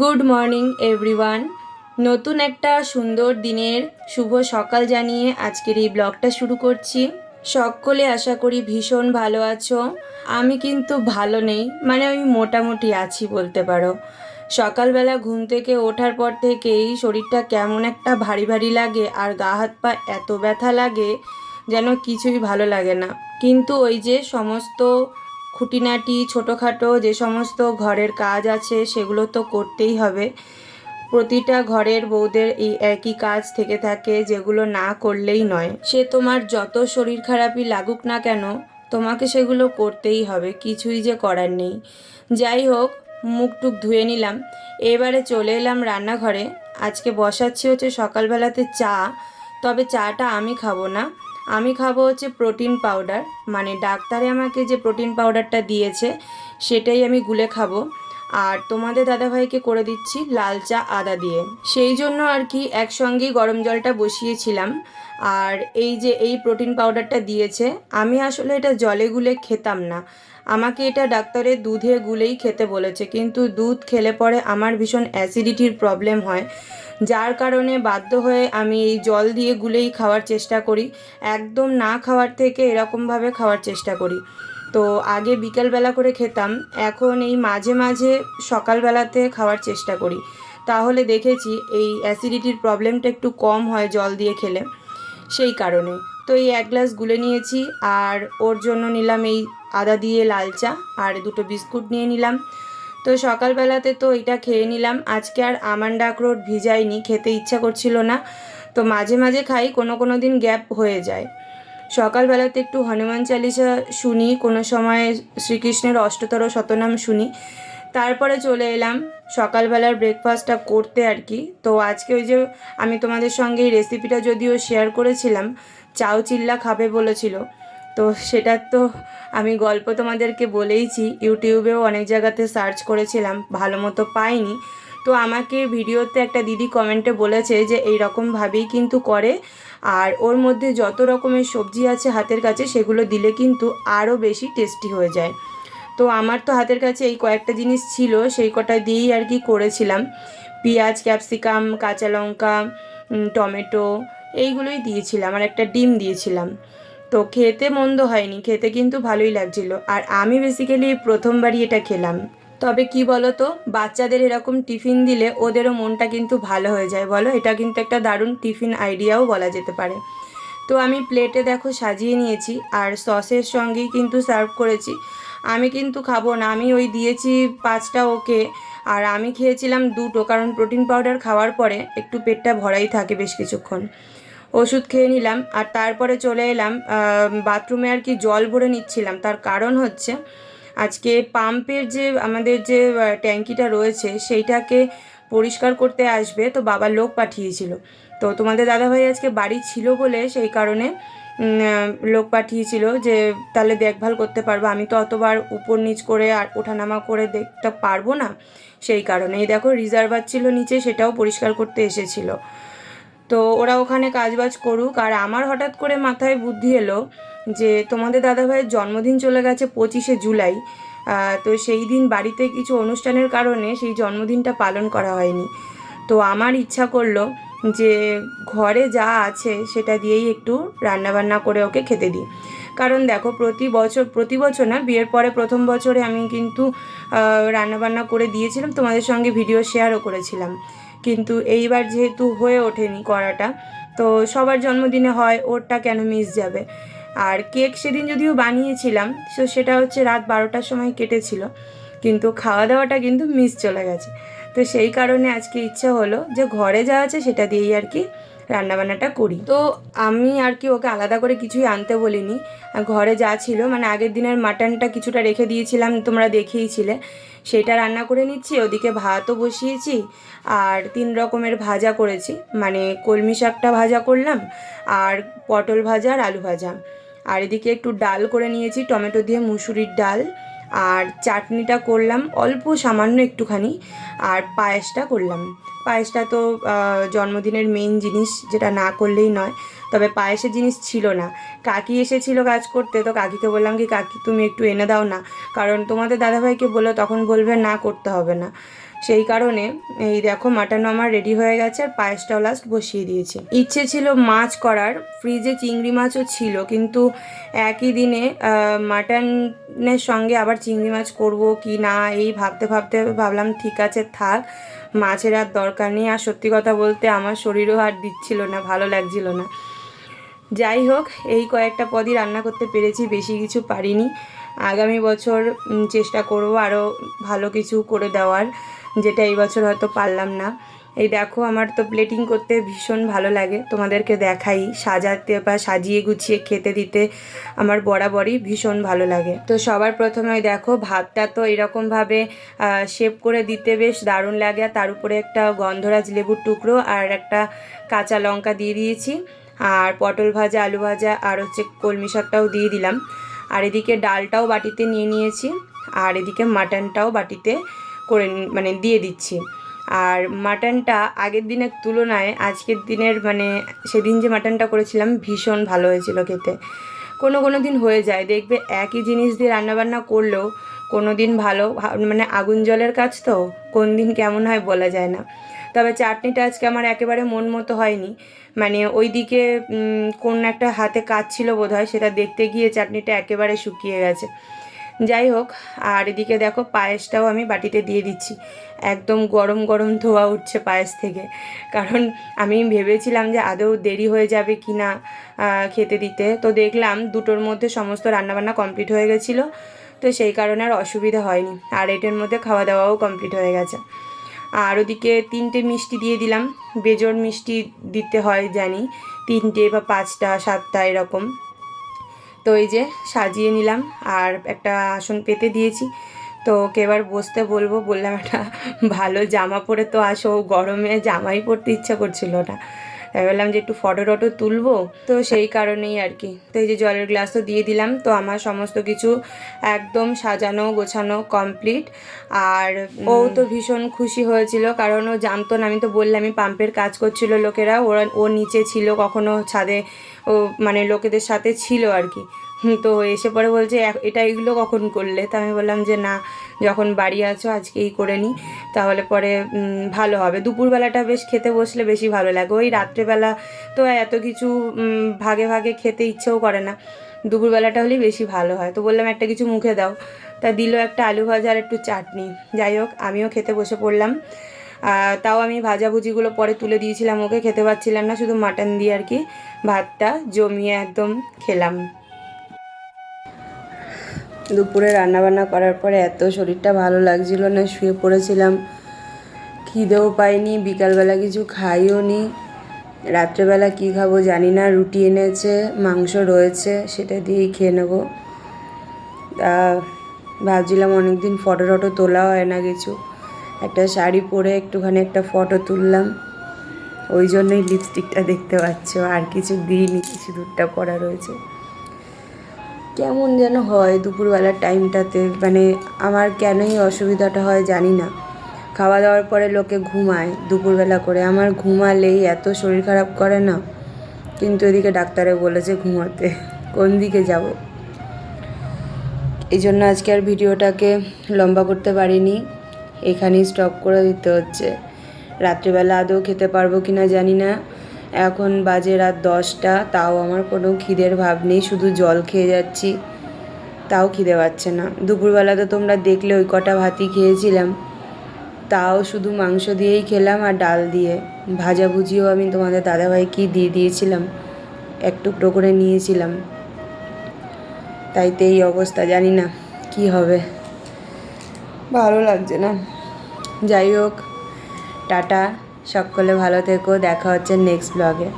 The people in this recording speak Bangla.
গুড মর্নিং এভরিওয়ান নতুন একটা সুন্দর দিনের শুভ সকাল জানিয়ে আজকের এই ব্লগটা শুরু করছি। সকলে আশা করি ভীষণ ভালো আছো। আমি কিন্তু ভালো নেই মানে আমি মোটামুটি আছি বলতে পারো। সকালবেলা ঘুম থেকে ওঠার পর থেকেই শরীরটা কেমন একটা ভারী ভারী লাগে আর গা হাত পা এত ব্যথা লাগে যেন কিছুই ভালো লাগে না। কিন্তু ওই যে সমস্ত খুঁটিনাটি, ছোটোখাটো যে সমস্ত ঘরের কাজ আছে সেগুলো তো করতেই হবে। প্রতিটা ঘরের বউদের এই একই কাজ থেকে থাকে, যেগুলো না করলেই নয়। সে তোমার যত শরীর খারাপই লাগুক না কেন, তোমাকে সেগুলো করতেই হবে, কিছুই যে করার নেই। যাই হোক মুখ টুক ধুয়ে নিলাম। এবারে চলে এলাম রান্নাঘরে। আজকে বসাচ্ছি হচ্ছে সকালবেলাতে চা, তবে চাটা আমি খাব না। আমি খাব হচ্ছে প্রোটিন পাউডার। মানে ডাক্তারে আমাকে যে প্রোটিন পাউডারটা দিয়েছে, সেটাই আমি গুলে খাব। আর তোমাদের দাদাভাইকে করে দিচ্ছি লাল চা আদা দিয়ে। সেই জন্য আর কি একসঙ্গেই গরম জলটা বসিয়েছিলাম। আর এই যে এই প্রোটিন পাউডারটা দিয়েছে, আমি আসলে এটা জলে গুলে খেতাম না। আমাকে এটা ডাক্তারের দুধে গুলেই খেতে বলেছে, কিন্তু দুধ খেলে পরে আমার ভীষণ অ্যাসিডিটির প্রবলেম হয়। যার কারণে বাধ্য হয়ে আমি এই জল দিয়ে গুলেই খাওয়ার চেষ্টা করি, একদম না খাওয়ার থেকে এরকমভাবে খাওয়ার চেষ্টা করি। তো আগে বিকেলবেলা করে খেতাম, এখন এই মাঝে মাঝে সকালবেলাতে খাওয়ার চেষ্টা করি। তাহলে দেখেছি এই অ্যাসিডিটির প্রবলেমটা একটু কম হয় জল দিয়ে খেলে, সেই কারণে। তো এই এক গ্লাস গুলে নিয়েছি, আর ওর জন্য নিলাম এই আদা দিয়ে লাল চা, আর দুটো বিস্কুট নিয়ে নিলাম। তো সকালবেলাতে তো এটা খেয়ে নিলাম। আজকে আর আমান্ড আখরোট ভিজাইনি, খেতে ইচ্ছা করছিল না। তো মাঝে মাঝে খাই, কোনো কোনো দিন গ্যাপ হয়ে যায়। সকালবেলাতে একটু হনুমান চালিসা শুনি, কোনো সময় শ্রীকৃষ্ণের অষ্টতর শতনাম শুনি। তারপরে চলে এলাম, সকালবেলার ব্রেকফাস্টটা করতে আর কি। তো আজকে ওই যে আমি তোমাদের সঙ্গে এই রেসিপিটা যদিও শেয়ার করেছিলাম চাউ চিল্লা খাবে বলেছিল। তো সেটার তো আমি গল্প তোমাদেরকে বলেইছি, ইউটিউবেও অনেক জায়গাতে সার্চ করেছিলাম, ভালো মতো পাইনি। তো আমাকে ভিডিওতে একটা দিদি কমেন্টে বলেছে যে এই রকমভাবেই কিন্তু করে। আর ওর মধ্যে যত রকমের সবজি আছে হাতের কাছে, সেগুলো দিলে কিন্তু আরও বেশি টেস্টি হয়ে যায়। তো আমার তো হাতের কাছে এই কয়েকটা জিনিস ছিল, সেই কটা দিয়েই আর কি করেছিলাম। পেঁয়াজ, ক্যাপসিকাম, কাঁচা লঙ্কা টমেটো, এইগুলোই দিয়েছিলাম আর একটা ডিম দিয়েছিলাম। তো খেতে মন্দ হয়নি, খেতে কিন্তু ভালোই লাগছিল। আর আমি বেসিক্যালি প্রথমবারই এটা খেলাম। তবে কি বলো তো বাচ্চাদের এরকম টিফিন দিলে ওদেরও মনটা কিন্তু ভালো হয়ে যায়, বলো? এটা কিন্তু একটা দারুণ টিফিন আইডিয়াও বলা যেতে পারে। তো আমি প্লেটে দেখো সাজিয়ে নিয়েছি, আর সসের সঙ্গেই কিন্তু সার্ভ করেছি। আমি কিন্তু খাব না, আমি ওই দিয়েছি পাঁচটা ওকে, আর আমি খেয়েছিলাম দুটো, কারণ প্রোটিন পাউডার খাওয়ার পরে একটু পেটটা ভরাই থাকে বেশ কিছুক্ষণ। ওষুধ খেয়ে নিলাম, আর তারপরে চলে এলাম বাথরুমে আর কি জল ভরে নিচ্ছিলাম। তার কারণ হচ্ছে আজকে পাম্পের যে আমাদের যে ট্যাঙ্কিটা রয়েছে সেইটাকে পরিষ্কার করতে আসবে তো বাবার লোক পাঠিয়েছিল। তো তোমাদের দাদাভাই আজকে বাড়ি ছিল বলে সেই কারণে লোক পাঠিয়েছিল যে তাহলে দেখভাল করতে পারব। আমি তো অতবার উপর নিচ করে আর ওঠানামা করে দেখতে পারব না। সেই কারণে। দেখো, রিজার্ভার ছিল নিচে, সেটাও পরিষ্কার করতে এসেছিল। তো ওরা ওখানে কাজবাজ করুক। আর আমার হঠাৎ করে মাথায় বুদ্ধি এলো যে তোমাদের দাদাভাইয়ের জন্মদিন চলে গেছে পঁচিশে জুলাই। তো সেই দিন বাড়িতে কিছু অনুষ্ঠানের কারণে সেই জন্মদিনটা পালন করা হয়নি। তো আমার ইচ্ছা করল যে ঘরে যা আছে সেটা দিয়েই একটু রান্নাবান্না করে ওকে খেতে দিই। কারণ দেখো প্রতি বছর প্রতি বছর না, বিয়ের পরে প্রথম বছরে আমি কিন্তু রান্নাবান্না করে দিয়েছিলাম, তোমাদের সঙ্গে ভিডিও শেয়ারও করেছিলাম। কিন্তু এইবার যেহেতু হয়ে ওঠেনি করাটা, তো সবার জন্মদিনে হয় ওরটা কেন মিস যাবে? আর কেক সেদিন যদিও বানিয়েছিলাম, তো সেটা হচ্ছে রাত বারোটার সময় কেটেছিল, কিন্তু খাওয়া দাওয়াটা কিন্তু মিস চলে গেছে। তো সেই কারণে আজকে ইচ্ছা হলো যে ঘরে যা আছে সেটা দিয়েই আর কি রান্নাবান্নাটা করি। তো আমি আর কি ওকে আলাদা করে কিছুই আনতে বলিনি। ঘরে যা ছিল মানে আগের দিনের মাটনটা কিছুটা রেখে দিয়েছিলাম, তোমরা দেখিয়েছিলে। সেটা রান্না করে নিচ্ছি, ওদিকে ভাতও বসিয়েছি, আর তিন রকমের ভাজা করেছি। মানে কলমি শাকটা ভাজা করলাম, আর পটল ভাজা আর আলু ভাজা। আর এদিকে একটু ডাল করে নিয়েছি, টমেটো দিয়ে মুসুরির ডাল। আর চাটনিটা করলাম অল্প সামান্য একটুখানি আর পায়েসটা করলাম। পায়েসটা তো জন্মদিনের মেন জিনিস, যেটা না করলেই নয়। তবে পায়েসের জিনিস ছিল না। কাকি এসেছিল কাজ করতে, তো কাকিকে বললাম কি, কাকি, তুমি একটু এনে দাও না। কারণ তোমাদের দাদাভাইকে বলো তখন বলবে না, করতে হবে না। সেই কারণে এই দেখো মাটন আমার রেডি হয়ে গেছে আর পায়েসটাও লাস্ট বসিয়ে দিয়েছি। ইচ্ছে ছিল মাছ করার ফ্রিজে চিংড়ি মাছও ছিল, কিন্তু একই দিনে মাটনের সঙ্গে আবার চিংড়ি মাছ করব কি না, এই ভাবতে ভাবতে ভাবলাম ঠিক আছে থাক, মাছের আর দরকার নেই। আর সত্যি কথা বলতে আমার শরীরও আর দিচ্ছিল না, ভালো লাগছিল না। যাই হোক, এই কয়েকটা পদই রান্না করতে পেরেছি, বেশি কিছু পারিনি। আগামী বছর চেষ্টা করব আরও ভালো কিছু করে দেওয়ার, যেটা এই বছর হয়তো পারলাম না। এই দেখো, আমার তো প্লেটিং করতে ভীষণ ভালো লাগে। তোমাদেরকে দেখাই, সাজাতে বা সাজিয়ে গুছিয়ে খেতে দিতে আমার বরাবরই ভীষণ ভালো লাগে। তো সবার প্রথমে ওই দেখো, ভাতটা তো এরকমভাবে শেপ করে দিতে বেশ দারুণ লাগে। আর তার উপরে একটা গন্ধরাজ লেবুর টুকরো আর একটা কাঁচা লঙ্কা দিয়ে দিয়েছি। আর পটল ভাজা, আলু ভাজা আর হচ্ছে কলমি শাকটাও দিয়ে দিলাম। আর এদিকে ডালটাও বাটিতে নিয়ে নিয়েছি, আর এদিকে মাটনটাও বাটিতে করে মানে দিয়ে দিচ্ছি। আর মাটনটা আগের দিনের তুলনায়, আজকের দিনের মানে সেদিন যে মাটনটা করেছিলাম ভীষণ ভালো হয়েছিল খেতে। কোনো কোনো দিন হয়ে যায়, দেখবে একই জিনিস দিয়ে রান্নাবান্না করলেও কোনো দিন ভালো মানে আগুন জলের কাজ তো কোন দিন কেমন হয় বলা যায় না। তবে চাটনিটা আজকে আমার একেবারে মন মতো হয়নি। মানে ওইদিকে উম, কোন একটা হাতে কাজ ছিল বোধ হয় সেটা দেখতে গিয়ে চাটনিটা একেবারে শুকিয়ে গেছে। যাই হোক আর এদিকে দেখো পায়েসটাও আমি বাটিতে দিয়ে দিচ্ছি। একদম গরম গরম ধোয়া উঠছে পায়েস থেকে। কারণ আমি ভেবেছিলাম যে আদৌ দেরি হয়ে যাবে কি না খেতে দিতে। তো দেখলাম দুটোর মধ্যে সমস্ত রান্নাবান্না কমপ্লিট হয়ে গেছিল। তো সেই কারণে আর অসুবিধা হয়নি। আর এটার মধ্যে খাওয়া দাওয়াও কমপ্লিট হয়ে গেছে। আর ওদিকে তিনটে মিষ্টি দিয়ে দিলাম। বেজোর মিষ্টি দিতে হয় জানি। তিনটে বা পাঁচটা, সাতটা এরকম। তো এই যে সাজিয়ে নিলাম। আর একটা আসন পেতে দিয়েছি। তো ওকে এবার বসতে বলব। বললাম, একটা ভালো জামা পরে তো আসো। গরমে জামাই পরতে ইচ্ছা করছিল না। তাই বললাম যে একটু ফটো টটো তুলবো। তো সেই কারণেই আর কি। তো এই যে জলের গ্লাস তো দিয়ে দিলাম। তো আমার সমস্ত কিছু একদম সাজানো গোছানো কমপ্লিট আর ও তো ভীষণ খুশি হয়েছিল। কারণ ও জানতো না আমি তো বললামই পাম্পের কাজ করছিল লোকেরা। ওরা ও নিচে ছিল কখনো ছাদে ও মানে লোকেদের সাথে ছিল আর কি। তো এসে পরে বলছে এটা এগুলো কখন করলে? তা আমি বললাম যে না যখন বাড়ি আছো, আজকেই করে নিই তাহলে পরে ভালো হবে। দুপুরবেলাটা বেশ খেতে বসলে বেশি ভালো লাগে। ওই রাত্রেবেলা তো এত কিছু ভাগে ভাগে খেতে ইচ্ছেও করে না। দুপুরবেলাটা হলেই বেশি ভালো হয়। তো বললাম, একটা কিছু মুখে দাও। তা দিল একটা আলু ভাজা আর একটু চাটনি। যাই হোক, আমিও খেতে বসে পড়লাম। তাও আমি ভাজাভুজিগুলো পরে তুলে দিয়েছিলাম ওকে। খেতে পাচ্ছিলাম না, শুধু মাটন দিয়ে আর কি। ভাতটা জমিয়ে একদম খেলাম। দুপুরে রান্নাবান্না করার পরে এত শরীরটা ভালো লাগছিল না, শুয়ে পড়েছিলাম। খিদেও পাইনি, বিকালবেলা কিছু খাইও নি। রাত্রেবেলা কী খাব জানি না, রুটি এনেছে, মাংস রয়েছে, সেটা দিয়েই খেয়ে নেব। ভাবছিলাম অনেক দিন ফটো টটো তোলা হয় না কিছু। একটা শাড়ি পরে একটুখানি একটা ফটো তুললাম। ওই জন্যই লিপস্টিকটা দেখতে পাচ্ছ, আর কিছু দিইনি, কিছু দূরটা পরা রয়েছে। কেমন যেন হয় দুপুরবেলার টাইমটাতে মানে আমার কেনই অসুবিধাটা হয় জানি না। খাওয়া দাওয়ার পরে লোকে ঘুমায় দুপুরবেলা করে। আমার ঘুমালেই এত শরীর খারাপ করে না। কিন্তু এদিকে ডাক্তারে বলেছে ঘুমাতে। কোন দিকে যাব? এই জন্য আজকে আর ভিডিওটাকে লম্বা করতে পারিনি। এখানেই স্টপ করে দিতে হচ্ছে। রাত্রিবেলা আদৌ খেতে পারব কি না জানি না। এখন বাজে রাত দশটা, তাও আমার কোনো খিদের ভাব নেই, শুধু জল খেয়ে যাচ্ছি। তাও খিদে পাচ্ছে না। দুপুরবেলা তো তোমরা দেখলে ওই কটা ভাতই খেয়েছিলাম। তাও শুধু মাংস দিয়েই খেলাম আর ডাল দিয়ে। ভাজাভুজিও আমি তোমাদের দাদাভাইকে দিয়ে দিয়েছিলাম। এক টুকরো করে নিয়েছিলাম। তাইতে এই অবস্থা, জানি না কি হবে। ভালো লাগছে না। যাই হোক, টাটা। সকলে ভালো থেকো দেখা হচ্ছে নেক্সট ব্লগে